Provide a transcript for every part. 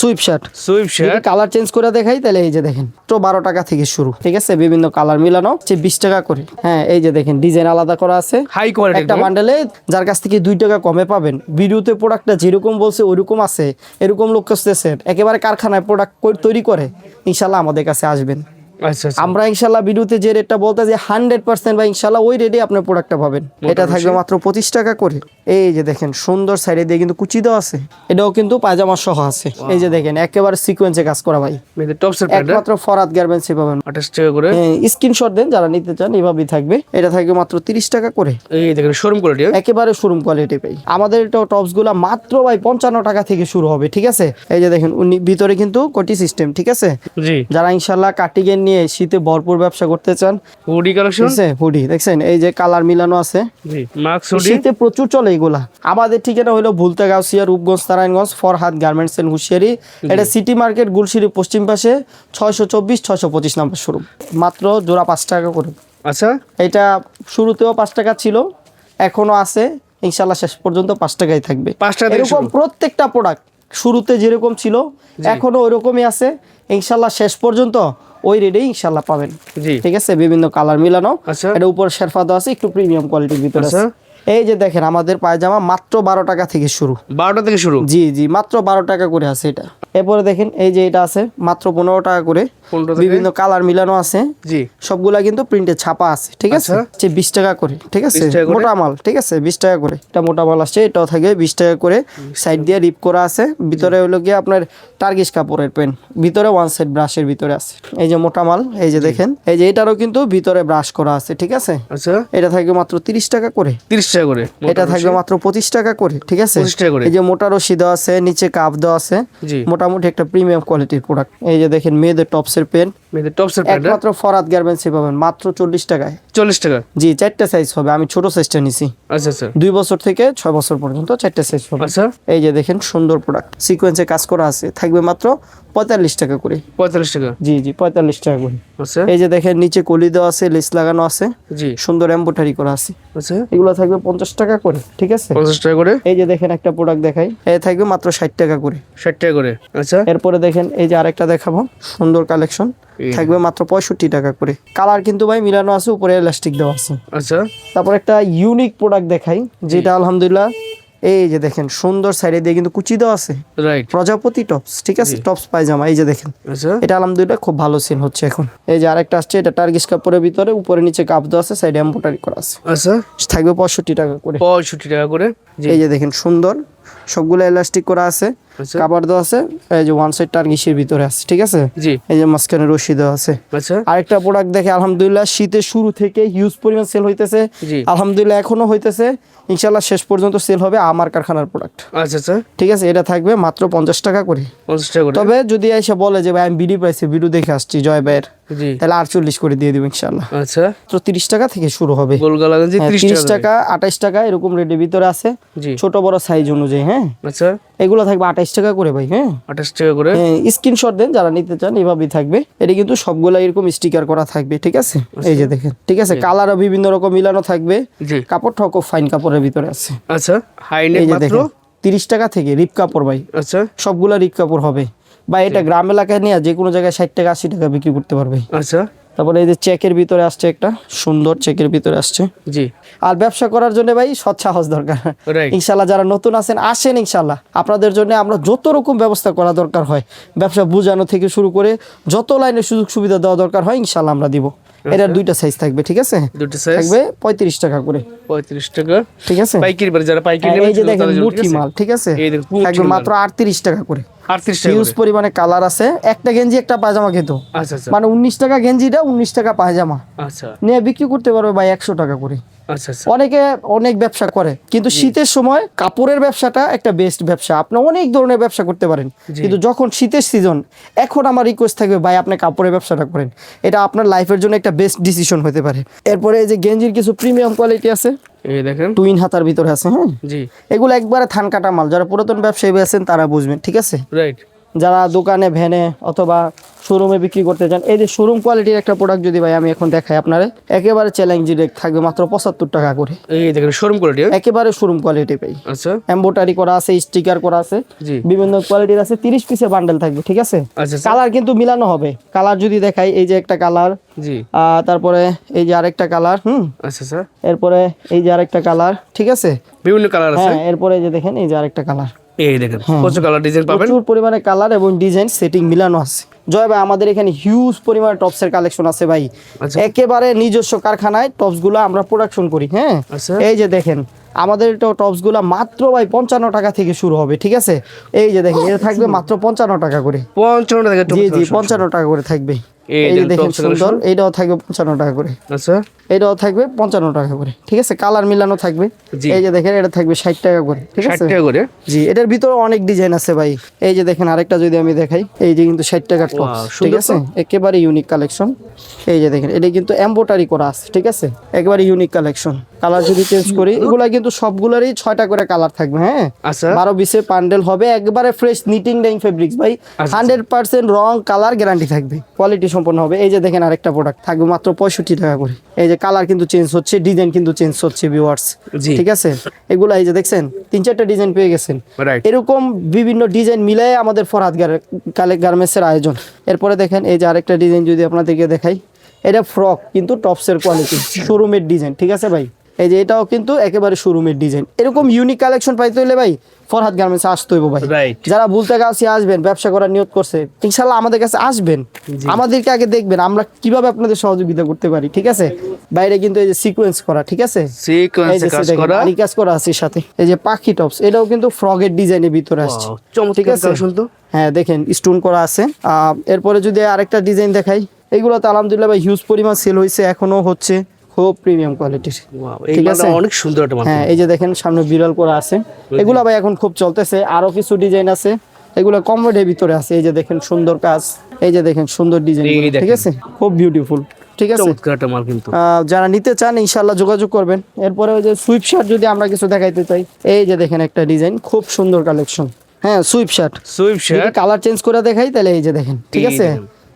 Sweep shirt sweatshirt colour change করে দেখাই তাহলে এই যে দেখেন তো বারো টাকা থেকে শুরু। ঠিক আছে? বিভিন্ন কালার মিলানো হচ্ছে বিশ টাকা করে। হ্যাঁ এই যে দেখেন ডিজাইন আলাদা করা আছে। হাই কোয়ালিটি একটা বান্ডেলে যার কাছ থেকে দুই টাকা কমে পাবেন। ভিডিওতে প্রোডাক্টটা যেরকম বলছে ওইরকম আছে। এরকম লোক খুঁজতেছে একেবারে কারখানায় প্রোডাক্ট তৈরি করে ইনশাল্লাহ আমাদের কাছে আসবেন। আমরা ইনশাল্লাহ ভিডিওতে যে রেটটা বলতে যে হান্ড্রেড পার্সেন্ট বা ইনশাল্লাহ ওই রেটে আপনার প্রোডাক্টটা পাবেন। এটা থাকবে মাত্র পঁচিশ টাকা করে। এই যে দেখেন সুন্দর সাইডে দিয়ে কিন্তু কুচি দেওয়া আছে। এটাও কিন্তু পায়জামা সহ আছে। এই যে দেখেন একেবারে সিকোয়েন্সে কাজ করা ভাই। একমাত্র ফরাত গার্মেন্টসে পাবেন। আঠাশ টাকা করে? স্ক্রিনশট দেন যারা নিতে চান এভাবেই থাকবে। এটা থাকবে মাত্র তিরিশ টাকা করে। এই দেখেন শোরুম কোয়ালিটি একেবারে শোরুম কোয়ালিটি পাই আমাদের টপসগুলা মাত্র ভাই পঞ্চান্ন টাকা থেকে শুরু হবে ঠিক আছে? এই যে দেখেন উনি ভিতরে কিন্তু কোটি সিস্টেম ঠিক আছে? জি। যারা ইনশাল্লাহ কাটিগেন নিয়ে শীতে ভরপুর ব্যবসা করতে চান? হুডি কালেকশন আছে হুডি দেখছেন? এই যে কালার মিলানো আছে। জি মাক্স হুডি শীতে প্রচুর চলে এগুলা। আমাদের ঠিকানা হলো Bhulta Gausia Rupganj Narayanganj Farhad garments and hosiery. এটা সিটি মার্কেট গুলশিরি পশ্চিম পাশে ছয়শো চব্বিশ ছয়শো পঁচিশ নম্বর শুরু মাত্র জোড়া পাঁচ টাকা করে। আচ্ছা? এটা শুরুতেও পাঁচ টাকা ছিল এখনও আছে। ইনশাল্লাহ শেষ পর্যন্ত পাঁচ টাকাই থাকবে। পাঁচ টাকা থেকে এরকম প্রত্যেকটা প্রোডাক্ট শুরুতে যেরকম ছিল এখনও ওইরকমই আছে। ইনশাল্লাহ শেষ পর্যন্ত ওই রেটেই ইনশাল্লাহ পাবেন। জি। ঠিক আছে? বিভিন্ন কালার মিলানো। আচ্ছা। এটা উপর শেরফা দেওয়া আছে একটু প্রিমিয়াম কোয়ালিটির ভিতরে আচ্ছা। আছে। এই যে দেখেন আমাদের পায়জামা মাত্র বারো টাকা থেকে শুরু। বারোটা থেকে শুরু? জি জি মাত্র বারো টাকা করে আছে এটা। এরপরে দেখেন এই যে এটা আছে মাত্র পনেরো টাকা করে। বিভিন্ন কালার মিলানো আছে। জি। সবগুলা কিন্তু প্রিন্টে ছাপা আছে ঠিক আছে? আচ্ছা। বিশ টাকা করে ঠিক আছে? 20 টাকা করে? মোটা মাল ঠিক আছে? বিশ টাকা করে। এটা মোটা মাল আসছে এটাও থাকে বিশ টাকা করে। সাইড দিয়ে রিপ করা আছে। ভিতরে হলো গিয়ে আপনার টার্গিস কাপড়ের পেন ভিতরে ওয়ান সাইড ব্রাশের ভিতরে আছে। এই যে মোটা মাল এই যে দেখেন এই যে এটারও কিন্তু ভিতরে ব্রাশ করা আছে ঠিক আছে? আচ্ছা। এটা থাকবে মাত্র তিরিশ টাকা করে। তিরিশ টাকা করে। এটা থাকবে মাত্র পঁচিশ টাকা করে ঠিক আছে? 25 টাকা করে। এই যে মোটা রশি দেওয়া আছে নিচে কাপ দেওয়া আছে মোটামুটি একটা প্রিমিয়াম কোয়ালিটির প্রোডাক্ট এই যে দেখেন মেয়েদের টপসের পেন মেয়েদের টপসের একমাত্র ফরাত গার্মেন্টসে পাবেন মাত্র চল্লিশ টাকায়। চল্লিশ টাকা? জি চারটে সাইজ হবে আমি ছোট সাইজটা নিছি। আচ্ছা আচ্ছা। দুই বছর থেকে ছয় বছর পর্যন্ত চারটে সাইজ হবে। আচ্ছা। এই যে দেখেন সুন্দর প্রোডাক্ট সিকোয়েন্সে কাজ করা আছে থাকবে মাত্র পঁয়তাল্লিশ টাকা করে। পঁয়তাল্লিশ টাকা? জি জি পঁয়তাল্লিশ টাকা করে। আচ্ছা। এই যে দেখেন নিচে কলি দেওয়া আছে লেস লাগানো আছে। জি। সুন্দর এম্বোটারি করা আছে। আচ্ছা। এগুলো থাকবে পঞ্চাশ টাকা করে ঠিক আছে? পঞ্চাশ টাকা করে? এই যে দেখেন একটা প্রোডাক্ট দেখাই। এ থাকবে মাত্র ষাট টাকা করে। ষাট টাকা করে। আচ্ছা। এরপরে দেখেন এই যে আরেকটা দেখাবো সুন্দর কালেকশন থাকবে মাত্র পঁয়ষট্টি টাকা করে। কালার কিন্তু ভাই মিলানো আছে উপরে ইলাস্টিক দেওয়া আছে। আচ্ছা। তারপর একটা ইউনিক প্রোডাক্ট দেখাই যেটা আলহামদুলিল্লাহ এই যে দেখেন সুন্দর সাইডে দিয়ে কিন্তু কুচি দেওয়া আছে। রাইট প্রজাপতি টপস ঠিক আছে? টপস পায়জামা এই যে দেখেন। আচ্ছা। এটা আলহামদুলিল্লাহ খুব ভালো সিন হচ্ছে এখন। এই যে আরেকটা আসছে এটা টার্গিস কাপড়ের ভিতরে উপরে নিচে কাপ দেওয়া আছে সাইডে এম্বোটারি করা আছে। আচ্ছা। থাকবে পঁয়ষট্টি টাকা করে। পঁয়ষট্টি টাকা করে। এই যে দেখেন সুন্দর। সবগুলো এলাস্টিক করা আছে। কাবার দেওয়া আছে এই যে ওয়ান সাইড ভিতরে আছে ঠিক আছে? জি। এই যে মাঝখানে রশি দেওয়া আছে। আচ্ছা। আরেকটা প্রোডাক্ট দেখে আলহামদুলিল্লাহ শীতের শুরু থেকে হিউজ পরিমাণ সেল হইতেছে। আলহামদুলিল্লাহ এখনও হইতেছে। ইনশাল্লাহ শেষ পর্যন্ত সেল হবে আমার কারখানার প্রোডাক্ট আচ্ছা আচ্ছা। ঠিক আছে এটা থাকবে মাত্র পঞ্চাশ টাকা করে। পঞ্চাশ টাকা করে। তবে যদি এসে বলে যে ভাই আমি বিডি পাইছি বিডু দেখে আসছি জয় ভাইয়ের তাহলে আটচল্লিশ করে দিয়ে দিব ইনশাল্লাহ আচ্ছা। তো তিরিশ টাকা থেকে শুরু হবে। হ্যাঁ, ত্রিশ টাকা আঠাইশ টাকা এরকম রেটের ভিতরে আছে। ছোট বড় সাইজ অনুযায়ী হ্যাঁ? আচ্ছা। এগুলো থাকবে আঠাইশ টাকা করে ভাই হ্যাঁ? আঠাশ টাকা করে? স্ক্রিনশট দেন যারা নিতে চান এভাবেই থাকবে। এটা কিন্তু সবগুলা এরকম স্টিকার করা থাকবে ঠিক আছে? এই যে দেখেন ঠিক আছে? কালারও বিভিন্ন রকম মিলানো থাকবে। জি। কাপড়টাও খুব ফাইন কাপড়ের ভিতরে আছে। আচ্ছা হাই নেক মাত্র? দেখেন তিরিশ টাকা থেকে রিপ কাপড় ভাই। আচ্ছা। সবগুলা রিপ কাপড় হবে। বা এটা গ্রাম এলাকায় নিয়ে যে কোনো জায়গায় ষাট টাকা আশি টাকা বিক্রি করতে পারবে। আচ্ছা। তারপরে এই যে চেকের ভিতরে আসছে একটা সুন্দর চেকের ভিতরে আসছে। জি। আর ব্যবসা করার জন্য ভাই সৎ সাহস দরকার। ইনশাল্লাহ যারা নতুন আছেন আসেন ইনশাল্লাহ আপনাদের জন্য আমরা যত রকম ব্যবস্থা করা দরকার হয় ব্যবসা বোঝানো থেকে শুরু করে যত লাইনে সুযোগ সুবিধা দেওয়া দরকার হয় ইনশাল্লাহ আমরা দিব। এটার দুইটা সাইজ থাকবে ঠিক আছে? দুইটা সাইজ থাকবে পঁয়ত্রিশ টাকা করে। পঁয়ত্রিশ টাকা। ঠিক আছে? পাইকারি বাজার যারা পাইকারি নেবে এই যে দেখেন মুঠি মাল ঠিক আছে? থাকবে মাত্র আটত্রিশ টাকা করে। আটত্রিশ টাকা ইউজ। পরিমাণে কালার আছে। একটা গেঞ্জি একটা পায়জামা কিন্তু। আচ্ছা আচ্ছা। মানে উনিশ টাকা গেঞ্জিটা উনিশ টাকা পায়জামা। আচ্ছা। নিয়ে বিক্রি করতে পারবে ভাই একশো টাকা করে। আচ্ছা আচ্ছা অনেকে অনেক ব্যবসা করে কিন্তু শীতের সময় কাপড়ের ব্যবসাটা একটা বেস্ট ব্যবসা। আপনি অনেক ধরনের ব্যবসা করতে পারেন কিন্তু যখন শীতের সিজন এখন আমার রিকোয়েস্ট থাকবে ভাই আপনি কাপড়ের ব্যবসাটা করেন। এটা আপনার লাইফের জন্য একটা বেস্ট ডিসিশন হতে পারে। এরপরে এই যে গেঞ্জির কিছু প্রিমিয়াম কোয়ালিটি আছে দেখেন। টুইন হাতার ভিতরে আছে হ্যাঁ? জি। এগুলো একবারে থান কাটা মাল। যারা পুরাতন ব্যবসায়ী আছেন তারা বুঝবেন ঠিক আছে? রাইট যারা দোকানে ভ্যানে অথবা শোরুমে বিক্রি করতে চান। এই যে শোরুম কোয়ালিটির একটা প্রোডাক্ট যদি ভাই আমি এখন দেখাই আপনারে একেবারে চ্যালেঞ্জি রেট থাকবে মাত্র পঁচাত্তর টাকা করে। এই দেখেন শোরুম কোয়ালিটি একেবারে শোরুম কোয়ালিটি ভাই। আচ্ছা। এম্বোটারি করা আছে স্টিকার করা আছে জি। বিভিন্ন কোয়ালিটির আছে তিরিশ পিসের বান্ডেল থাকবে ঠিক আছে? আচ্ছা কালার কিন্তু মিলানো হবে। কালার যদি দেখাই এই যে একটা কালার জি। তারপরে এই যে আরেকটা কালার হুম? আচ্ছা স্যার এরপরে এই যে আরেকটা কালার ঠিক আছে? বিভিন্ন কালার আছে। হ্যাঁ এরপরে এই যে দেখেন এই যে আরেকটা কালার এই দেখেন প্রচুর কালার ডিজাইন পাবেন। প্রচুর পরিমাণে কালার এবং ডিজাইন সেটিং মিলানো আছে। জয় ভাই আমাদের এখানে হিউজ পরিমাণে টপসের কালেকশন আছে ভাই। আচ্ছা। একেবারে নিজস্ব কারখানায় টপসগুলো আমরা প্রোডাকশন করি হ্যাঁ? আচ্ছা। এই যে দেখেন আমাদের টপসগুলা মাত্র ভাই পঞ্চান্ন টাকা থেকে শুরু হবে ঠিক আছে? এই যে দেখেন এটা থাকবে মাত্র পঞ্চান্ন টাকা করে। পঞ্চান্ন টাকা জি জি পঞ্চান্ন টাকা করে থাকবে। এই এই দেখেন দেখেন tops এর সুন্দর এইটাও থাকবে পঞ্চান্ন টাকা করে। আচ্ছা। এটাও থাকবে পঞ্চান্ন টাকা করে ঠিক আছে? কালার মিলানো থাকবে। এই যে দেখেন এটা থাকবে ষাট টাকা করে ঠিক আছে? টাকা করে? জি এটার ভিতরে অনেক ডিজাইন আছে ভাই। এই যে দেখেন আরেকটা যদি আমি দেখাই এই যে কিন্তু ষাট টাকার ঠিক আছে? একেবারে ইউনিক কালেকশন এই যে দেখেন এটা কিন্তু এম্বোটারি করা আছে ঠিক আছে? একেবারে ইউনিক কালেকশন কালার যদি চেঞ্জ করি এগুলা কিন্তু সবগুলোরই ছয়টা করে কালার থাকবে হ্যাঁ? আচ্ছা। বারো বিশে পান্ডেল হবে একবারে ফ্রেশ নিটিং ডাইং ফেব্রিক্স ভাই। হান্ড্রেড পার্সেন্ট রং কালার গ্যারান্টি থাকবে কোয়ালিটি সম্পন্ন হবে। এই যে দেখেন আরেকটা প্রোডাক্ট থাকবে মাত্র পঁয়ষট্টি টাকা করে। এই যে কালার কিন্তু চেঞ্জ হচ্ছে ডিজাইন কিন্তু চেঞ্জ হচ্ছে ভিউয়ার্স জি। ঠিক আছে? এগুলো এই যে দেখছেন তিন চারটা ডিজাইন পেয়ে গেছেন। এরকম বিভিন্ন ডিজাইন মিলাই আমাদের ফরহাদ গার্মেন্টসের আয়োজন। এরপরে দেখেন এই যে আরেকটা ডিজাইন যদি আপনাদেরকে দেখাই এটা ফ্রক কিন্তু টপসের কোয়ালিটি শোরুমের ডিজাইন ঠিক আছে ভাই? এই যে এটাও কিন্তু একেবারে শোরুমের ডিজাইন এরকম ইউনিক কালেকশন পাইতে হলে ভাই ফরহাদ গার্মেন্টসে আসতে হইব ভাই। যারা বলতে কাছে আসবেন ব্যবসা করার নিয়ত করছে ইনশাল্লাহ আমাদের কাছে আসবেন। আমাদেরকে আগে দেখবেন আমরা কীভাবে আপনাদের সহযোগিতা করতে পারি ঠিক আছে? বাইরে কিন্তু এই যে সিকোয়েন্স করা ঠিক আছে? কাজ করা। আরি কাজ করা আছে সাথে। এই যে পাখি টপস এটাও কিন্তু ফ্রগের ডিজাইনের ভিতরে আসছে। ঠিক আছে? হ্যাঁ দেখেন স্টোন করা আছে। এরপরে যদি আরেকটা ডিজাইন দেখাই এগুলো তো আলহামদুলিল্লাহ ভাই হিউজ পরিমাণ সেল হয়েছে এখনও হচ্ছে। খুব প্রিমিয়াম কোয়ালিটির ঠিক আছে? অনেক সুন্দর একটা হ্যাঁ এই যে দেখেন সামনে বিড়াল করা আছে। এগুলো ভাই এখন খুব চলতেছে। আরও কিছু ডিজাইন আছে। এগুলো কম ভিতরে আছে। এই যে দেখেন সুন্দর কাজ। এই যে দেখেন সুন্দর ডিজাইন ঠিক আছে? খুব বিউটিফুল ঠিক আছে? মাল কিন্তু। যারা নিতে চান ইনশাল্লাহ যোগাযোগ করবেন। এরপরে ওই যে সুইপ শার্ট যদি আমরা কিছু দেখাইতে চাই। এই যে দেখেন একটা ডিজাইন খুব সুন্দর কালেকশন হ্যাঁ sweatshirt sweatshirt colour change করে দেখাই তাহলে এই যে দেখেন ঠিক আছে?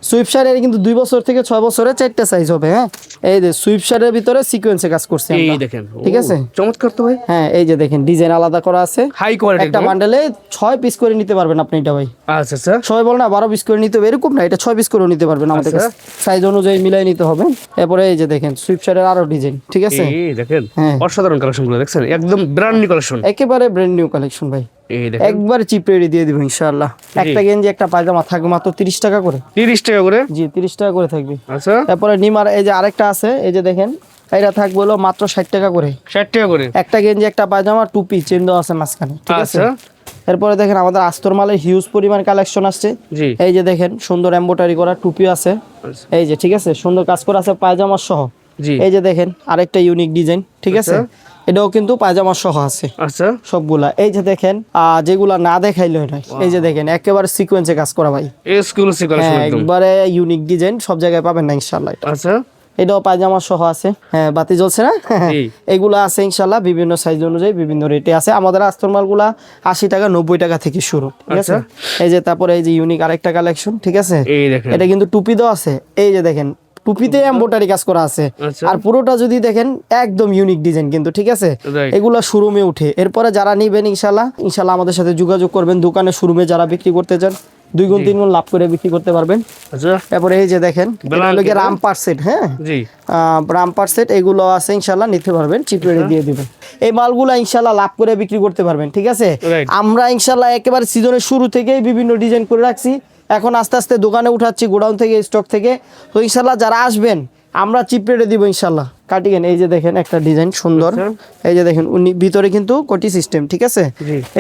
দেখেন। সুইপ শার্টের কিন্তু দুই বছর থেকে ছয় বছরে চারটা সাইজ হবে হ্যাঁ? এই যে সুইপ শার্টের ভিতরে সিকোয়েন্সে কাজ করছে এই দেখেন। ঠিক আছে? চমৎকার তো ভাই। হ্যাঁ এই যে দেখেন ডিজাইন আলাদা করা আছে। হাই কোয়ালিটি একটা বান্ডেলে ছয় পিস করে নিতে পারবেন আপনি এটা ভাই। আচ্ছা আচ্ছা। ছয় বল না বারো পিস করে নিতে হবে এরকম না এটা ছয় পিস করেও নিতে পারবেন আমাদের আচ্ছা। কাছে। সাইজ অনুযায়ী মিলাই নিতে হবে। এরপরে এই যে দেখেন সুইপ শার্টের আরও ডিজাইন ঠিক আছে? এই দেখেন হ্যাঁ। অসাধারণ কালেকশনগুলো দেখছেন? একদম ব্র্যান্ড নিউ কালেকশন একেবারে ব্র্যান্ড নিউ কালেকশন ভাই। একবার চিপ রেডি দিয়ে দিব ইনশাআল্লাহ। একটা গেঞ্জি একটা পায়জামা থাকবে মাত্র তিরিশ টাকা করে। তিরিশ টাকা করে? জি তিরিশ টাকা করে থাকবে। আচ্ছা। তারপরে নিমার এই যে আরেকটা আছে এই যে দেখেন এটা থাকবে হলো মাত্র ষাট টাকা করে। ষাট টাকা করে? একটা গেঞ্জি একটা পায়জামা টুপি চেন দেওয়া আছে মাঝখানে ঠিক আছে? আচ্ছা। এরপরে দেখেন আমাদের আস্তর মালের হিউজ পরিমাণ কালেকশন আসছে। এই যে দেখেন সুন্দর এম্বোটারি করা টুপি আছে। আচ্ছা। এই যে ঠিক আছে? সুন্দর কাজ করা আছে পায়জামা সহ। এই যে দেখেন আরেকটা ইউনিক ডিজাইন ঠিক আছে? এটাও কিন্তু পায়জামা সহ আছে। আচ্ছা। সবগুলা। এই যে দেখেন যেগুলা না দেখাইলো নয় এই যে দেখেন একেবারে সিকোয়েন্সে কাজ করা ভাই। কালেকশন হ্যাঁ একবারে ইউনিক ডিজাইন সব জায়গায় পাবেন না ইনশাল্লাহ আচ্ছা। এটাও পায়জামা সহ আছে। হ্যাঁ বাতি জ্বলছে না। এগুলো আছে ইনশাল্লাহ বিভিন্ন সাইজ অনুযায়ী বিভিন্ন রেটে আছে। আমাদের আস্তর মালগুলা আশি টাকা নব্বই টাকা থেকে শুরু ঠিক আছে? এই যে তারপরে এই যে ইউনিক আরেকটা কালেকশন ঠিক আছে? এটা কিন্তু টুপি দেওয়া আছে। এই যে দেখেন টুপিতে এম্বোটারি কাজ করা আছে। আচ্ছা। আর পুরোটা যদি দেখেন একদম ইউনিক ডিজাইন কিন্তু ঠিক আছে? এগুলো শোরুমে উঠে। এরপরে যারা নিবেন ইনশাল্লাহ ইনশাল্লাহ আমাদের সাথে যোগাযোগ করবেন দোকানে শোরুমে যারা বিক্রি করতে চান দুই গুণ তিন গুণ লাভ করে বিক্রি করতে পারবেন। আচ্ছা। তারপরে এই যে দেখেন গিয়ে রামপার সেট হ্যাঁ? জি। রামপার সেট এগুলো আছে ইনশাল্লাহ নিতে পারবেন চিপ দিয়ে দিবেন। এই মালগুলো ইনশাল্লাহ লাভ করে বিক্রি করতে পারবেন ঠিক আছে? আমরা ইনশাল্লাহ একেবারে সিজনের শুরু থেকেই বিভিন্ন ডিজাইন করে রাখছি। এখন আস্তে আস্তে দোকানে উঠাচ্ছি, গোডাউন থেকে স্টক থেকে। তো ইনশাল্লাহ যারা আসবেন, আমরা চিপ রেটে দিব ইনশাল্লাহ। কাটিয়েন এই যে দেখেন একটা ডিজাইন সুন্দর। আচ্ছা। এই যে দেখেন উনি ভিতরে কিন্তু কোটি সিস্টেম ঠিক আছে?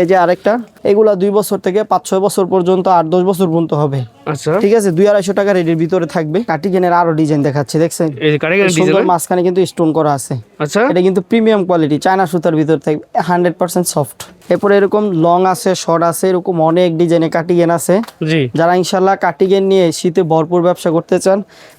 এই যে আরেকটা এগুলা দুই বছর থেকে পাঁচ ছয় বছর পর্যন্ত আট দশ বছর পর্যন্ত হবে। আচ্ছা। ঠিক আছে? দুই আড়াইশো টাকা রেটের ভিতরে থাকবে। কাটিকেনের আরও ডিজাইন দেখাচ্ছে দেখছেন? সুন্দর মাঝখানে কিন্তু স্টোন করা আছে। আচ্ছা। এটা কিন্তু প্রিমিয়াম কোয়ালিটি চায়না সুতার ভিতর থাকবে হান্ড্রেড পার্সেন্ট সফট এরপরে এরকম লং আছে শর্ট আছে এরকম অনেক ডিজাইনে কাটিগেন আছে। যারা ইনশাল্লাহ কাটিগেন নিয়ে শীতে ভরপুর ব্যবসা করতে চান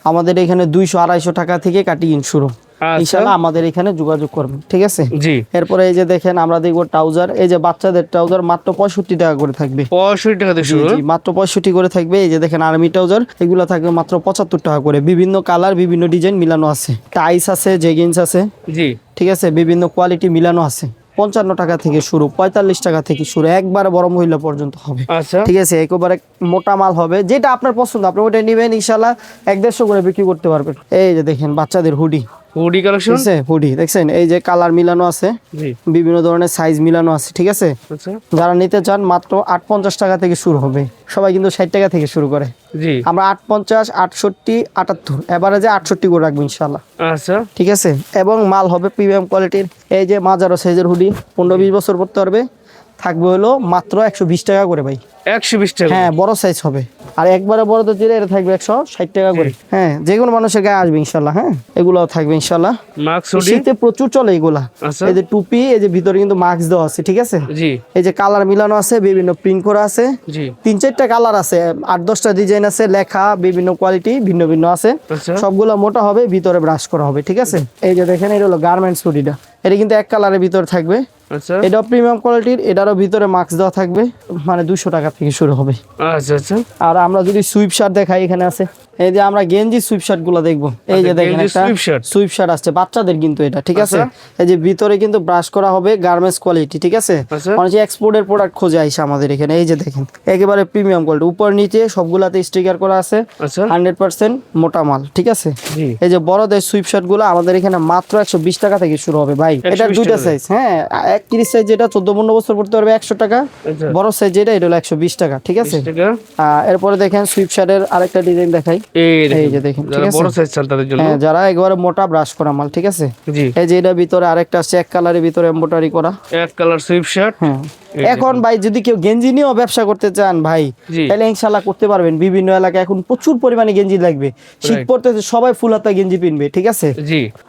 আমাদের এখানে দুইশো আড়াইশো টাকা থেকে কাটিগেন শুরু। আচ্ছা। ইনশাল্লাহ আমাদের এখানে যোগাযোগ করবেন ঠিক আছে? জি। এরপরে এই যে দেখেন আমরা দেখব ট্রাউজার এই যে বাচ্চাদের ট্রাউজার মাত্র পঁয়ষট্টি টাকা করে থাকবে। পঁয়ষট্টি টাকা শুরু? জি মাত্র পঁয়ষট্টি করে থাকবে। এই যে দেখেন আর্মি ট্রাউজার এগুলো থাকবে মাত্র পঁচাত্তর টাকা করে। বিভিন্ন কালার বিভিন্ন ডিজাইন মিলানো আছে। টাইস আছে জেগিন্স আছে জি। ঠিক আছে? বিভিন্ন কোয়ালিটি মিলানো আছে। পঞ্চান্ন টাকা থেকে শুরু পঁয়তাল্লিশ টাকা থেকে শুরু একবারে বড় মহিলা পর্যন্ত হবে। আচ্ছা। ঠিক আছে? একেবারে মোটা মাল হবে। যেটা আপনার পছন্দ আপনি ওটা নেবেন ইনশাল্লাহ এক দেড়শো করে বিক্রি করতে পারবেন। এই যে দেখেন বাচ্চাদের হুডি। হুডি কালেকশন আছে হুডি দেখছেন? এই যে কালার মিলানো আছে বিভিন্ন ধরনের সাইজ মিলানো আছে ঠিক আছে? আচ্ছা। যারা নিতে চান মাত্র আট পঞ্চাশ টাকা থেকে শুরু হবে। সবাই কিন্তু ষাট টাকা থেকে শুরু করে। আমরা আট পঞ্চাশ আটষট্টি আটাত্তর এবারে আটষট্টি করে রাখব ইনশাল্লাহ আচ্ছা। ঠিক আছে? এবং মাল হবে প্রিমিয়াম কোয়ালিটির এই যে মাজারো সাইজের হুডি পনেরো বিশ বছর পড়তে পারবে। থাকবে হলো মাত্র একশো বিশ টাকা করে ভাই। একশো বিশ টাকা হ্যাঁ বড় সাইজ হবে। আর একবারে বড় তো চিরে এটা থাকবে একশো ষাট টাকা করে। হ্যাঁ। যে কোনো মানুষের গায়ে আসবে ইনশাল্লাহ হ্যাঁ এগুলো থাকবে ইনশাল্লাহ। শীতে প্রচুর চলে এগুলা। আচ্ছা। এই যে টুপি এই যে ভিতরে কিন্তু মাস্ক দেওয়া আছে ঠিক আছে? এই যে কালার মিলানো আছে বিভিন্ন প্রিন্ট করা আছে। তিন চারটা কালার আছে আট দশটা ডিজাইন আছে লেখা বিভিন্ন কোয়ালিটি ভিন্ন ভিন্ন আছে। আচ্ছা। সবগুলো মোটা হবে ভিতরে ব্রাশ করা হবে ঠিক আছে? এই যে দেখেন এটা হলো গার্মেন্টস হুডিটা এটা কিন্তু এক কালারের ভিতরে থাকবে। আচ্ছা। এটাও প্রিমিয়াম কোয়ালিটির এটারও ভিতরে মাস্ক দেওয়া থাকবে মানে দুশো টাকা থেকে শুরু হবে। আচ্ছা আচ্ছা। আর আমরা যদি সুইপ শার্ট দেখাই এখানে আছে। এই যে আমরা গেঞ্জি সুইপ শার্টগুলো দেখব। এই যে আচ্ছা, দেখেন একটা সুইপ শার্ট আসছে বাচ্চাদের কিন্তু এটা ঠিক আছে? আচ্ছা। এই যে ভিতরে কিন্তু ব্রাশ করা হবে গার্মেন্টস কোয়ালিটি ঠিক আছে? আচ্ছা। অনেক এক্সপোর্টের প্রোডাক্ট খোঁজে আইসা আমাদের এখানে এই যে দেখেন একেবারে প্রিমিয়াম কোয়ালিটি উপর নিচে সবগুলাতে স্টিকার করা আছে আচ্ছা। হান্ড্রেড পার্সেন্ট মোটা মাল ঠিক আছে? এই যে বড়দের সুইপ শার্টগুলো আমাদের এখানে মাত্র একশো বিশ টাকা থেকে শুরু হবে ভাই। এটা দুইটা সাইজ হ্যাঁ একত্রিশ সাইজ যেটা চোদ্দ পনেরো বছর পড়তে পারবে একশো টাকা আচ্ছা। বড় সাইজ যেটা এটা হলো একশো বিশ টাকা ঠিক আছে? এরপরে দেখেন সুইপ শার্টের আরেকটা ডিজাইন দেখাই। এই যে দেখেন, ঠিক যারা আছে? বড় সাইজ চান তাদের জন্য। হ্যাঁ যারা একবারে মোটা ব্রাশ করা মাল ঠিক আছে? এই যে এটার ভিতরে আরেকটা আছে এক কালারের ভিতরে এম্বোটারি করা। এক কালার সুইপ শার্ট হ্যাঁ। এখন ভাই যদি কেউ গেঞ্জি নিয়েও ব্যবসা করতে চান ভাই তাহলে ইনশাল্লাহ করতে পারবেন। বিভিন্ন এলাকায় এখন প্রচুর পরিমাণে গেঞ্জি লাগবে। শীত. পড়তেছে সবাই ফুল হাতা গেঞ্জি পিনবে ঠিক আছে?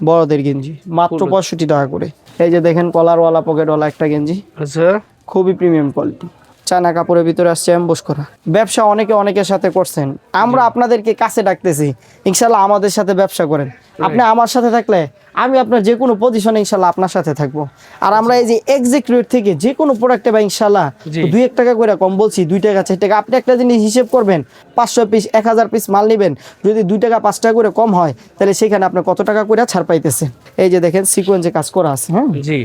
বড়দের গেঞ্জি মাত্র পঁয়ষট্টি টাকা করে। এই যে দেখেন কলারওয়ালা পকেটওয়ালা একটা গেঞ্জি। আচ্ছা। খুবই প্রিমিয়াম কোয়ালিটি চায়না কাপড়ের ভিতরে আসছে অ্যাম্বোস করা। ব্যবসা অনেকে অনেকের সাথে করছেন। আমরা আপনাদেরকে কাছে ডাকতেছি। ইনশাল্লাহ আমাদের সাথে ব্যবসা করেন। আপনি আমার সাথে থাকলে আমি আপনার যে কোনো পজিশনে ইনশাল্লাহ আপনার সাথে থাকব। আর আমরা এই যে এক্সাক্ট রেট থেকে যে কোনো প্রোডাক্টে বা ইনশাল্লাহ দুই এক টাকা করে কম বলছি দুই টাকা চার টাকা। আপনি একটা জিনিস হিসেব করবেন পাঁচশো পিস এক হাজার পিস মাল নেবেন। যদি দুই টাকা পাঁচ টাকা করে কম হয় তাহলে সেখানে আপনি কত টাকা করে ছাড় পাইতেছে এই যে দেখেন সিকোয়েন্সে কাজ করা আছে হ্যাঁ? জি।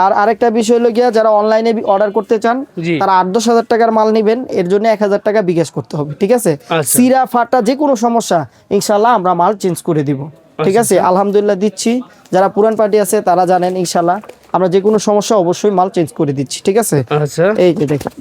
আর আরেকটা বিষয় হলো গিয়া যারা অনলাইনে অর্ডার করতে চান তারা আট দশ হাজার টাকার মাল নেবেন। এর জন্য এক হাজার টাকা বিকাশ করতে হবে ঠিক আছে? আচ্ছা। সিরা ফাটা যে কোনো সমস্যা ইনশাল্লাহ আমরা মাল চেঞ্জ করে দিব ঠিক আছে? আলহামদুলিল্লাহ দিচ্ছি। যারা পুরান পার্টি আছে তারা জানেন ইনশাল্লাহ আমরা যে কোনো সমস্যা অবশ্যই মাল চেঞ্জ করে দিচ্ছি ঠিক আছে? আচ্ছা। এই যে দেখেন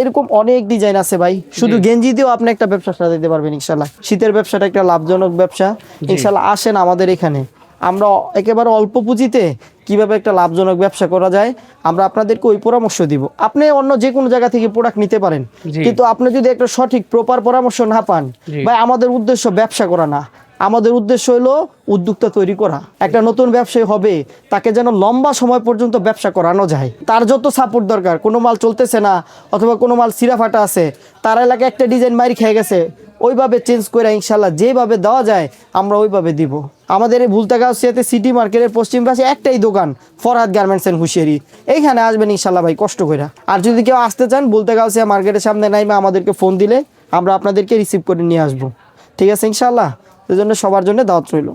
এরকম অনেক ডিজাইন আছে ভাই। শুধু গেঞ্জি দিয়েও আপনি একটা ব্যবসা সাজাতে পারবেন ইনশাল্লাহ শীতের ব্যবসাটা একটা লাভজনক ব্যবসা। ইনশাল্লাহ আসেন আমাদের এখানে। আমরা একেবারে অল্প পুঁজিতে কীভাবে একটা লাভজনক ব্যবসা করা যায় আমরা আপনাদেরকে ওই পরামর্শ দিব। আপনি অন্য যে কোনো জায়গা থেকে প্রোডাক্ট নিতে পারেন কিন্তু আপনি যদি একটা সঠিক প্রপার পরামর্শ না পান বা আমাদের উদ্দেশ্য ব্যবসা করা না। আমাদের উদ্দেশ্য হলো উদ্যোক্তা তৈরি করা। একটা নতুন ব্যবসায়ী হবে তাকে যেন লম্বা সময় পর্যন্ত ব্যবসা করানো যায়। তার যত সাপোর্ট দরকার কোনো মাল চলতেছে না অথবা কোনো মাল সিরা ফাটা আছে তার এলাকায় একটা ডিজাইন মারি খেয়ে গেছে ওইভাবে চেঞ্জ করে ইনশাল্লাহ যেভাবে দেওয়া যায় আমরা ওইভাবে দিব। আমাদের এই ভুলতাগাছিয়াতে সিটি মার্কেটের পশ্চিম পাশে একটাই দোকান ফরহাদ গার্মেন্টস অ্যান্ড হুশিয়ারি এইখানে আসবেন ইনশাল্লাহ ভাই, কষ্ট করে আর যদি কেউ আসতে চান, ভুলতাগাছিয়া মার্কেটের সামনে নাইমা আমাদেরকে ফোন দিলে আমরা আপনাদেরকে রিসিভ করে নিয়ে আসব। ঠিক আছে ইনশাল্লাহ এই জন্য সবার জন্য দাওয়াত রইল।